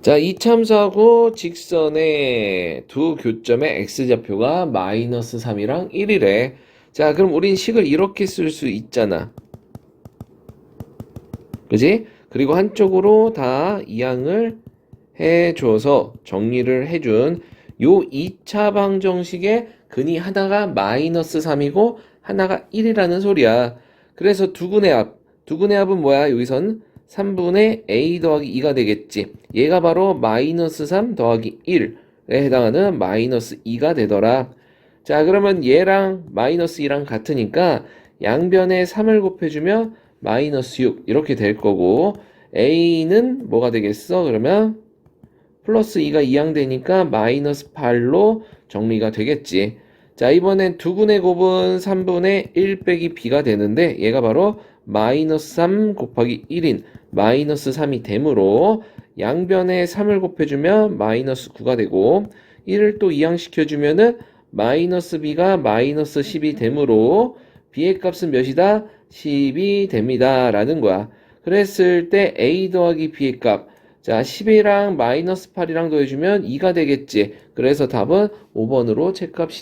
자, 이참수하고 직선의 두 교점의 x좌표가 마이너스 3이랑 1이래. 자, 그럼 우린 식을 이렇게 쓸 수 있잖아. 그지? 그리고 한쪽으로 다 이항을 해줘서 정리를 해준 요 2차 방정식의 근이 하나가 마이너스 3이고 하나가 1이라는 소리야. 그래서 두근의 합, 두근의 합은 뭐야? 여기선 3분의 a 더하기 2가 되겠지. 얘가 바로 마이너스 3 더하기 1에 해당하는 마이너스 2가 되더라. 자, 그러면 얘랑 마이너스 2랑 같으니까 양변에 3을 곱해주면 마이너스 6 이렇게 될 거고 a는 뭐가 되겠어? 그러면 플러스 2가 이항되니까 마이너스 8로 정리가 되겠지. 자, 이번엔 두근의 곱은 3분의 1 빼기 b가 되는데 얘가 바로 마이너스 3 곱하기 1인 마이너스 3이 되므로 양변에 3을 곱해주면 마이너스 9가 되고 1을 또 이항시켜주면은 마이너스 b가 마이너스 10이 되므로 b의 값은 몇이다? 10이 됩니다. 라는 거야. 그랬을 때 a 더하기 b의 값. 자, 10이랑 마이너스 8이랑 더해주면 2가 되겠지. 그래서 답은 5번으로 책값이